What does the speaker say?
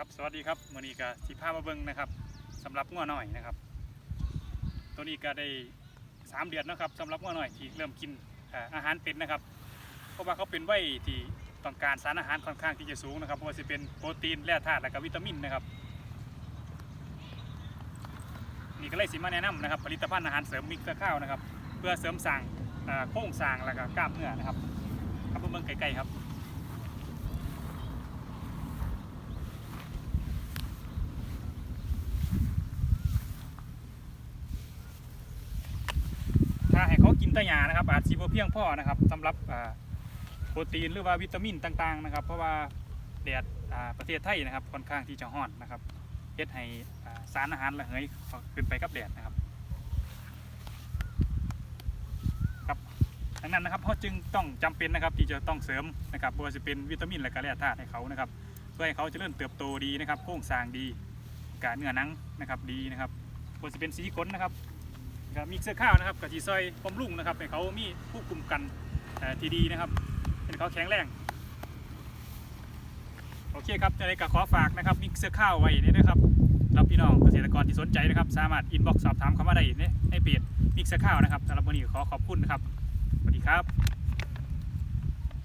ครับสวัสดีครับมือนี้ก็สิพามาเบิ่งนะครับสำหรับงัวหน่อยนะครับ ตัวนี้ก็ได้สามเดือนนะครับสำหรับงัวหน่อยที่เริ่มกินอาหารเป็นนะครับ เพราะว่าเขาเป็นวัยที่ต้องการสารอาหารค่อนข้างที่จะสูงนะครับเพราะว่าจะเป็นโปรตีนแร่ธาตุและก็วิตามินนะครับนี่ก็เลยสิมาแนะนำนะครับ ผลิตภัณฑ์อาหารเสริมมิกซ์ข้าวนะครับ เพื่อเสริมสร้างโครงสร้างและก็กล้ามเนื้อนะครับครับเบิ่งไกลๆครับ ถ้าให้เขา กินตะยานะครับ อาจสิบ่เพียงพ่อนะครับสำหรับโปรตีนหรือว่าวิตามินต่างๆนะครับ เพราะว่าแดดประเทศไทยนะครับค่อนข้างที่จะร้อนนะครับเฮ็ดให้สารอาหารระเหยขึ้นไปกับแดดนะครับครับดังนั้นนะครับเขาจึงต้องจำเป็นนะครับที่จะต้องเสริมนะครับบ่ว่าจะเป็นวิตามินและก็แร่ธาตุให้เขานะครับเพื่อให้เขาจะเริญเติบโตดีนะครับโครงสร้างดีการเนื้อหนังนะครับดีนะครับบ่ว่าจะเป็นสีขนนะครับ ครับมีเสื้อข้าวนะครับกับจีซอยผมลุงนะครับให้เขามีผู้คุมกันทีดีนะครับ เป็นเขาแข็งแรงโอเคครับจะได้กับขอฝากนะครับมีเสื้อข้าวไว้นี่นะครับรับพี่น้องเกษตรกรที่สนใจนะครับ สามารถอินบ็อกซ์สอบถามเข้ามาได้ในในเพจมิกเสื้อข้าวนะครับสำหรับวันนี้ขอขอบคุณนะครับสวัสดีครับ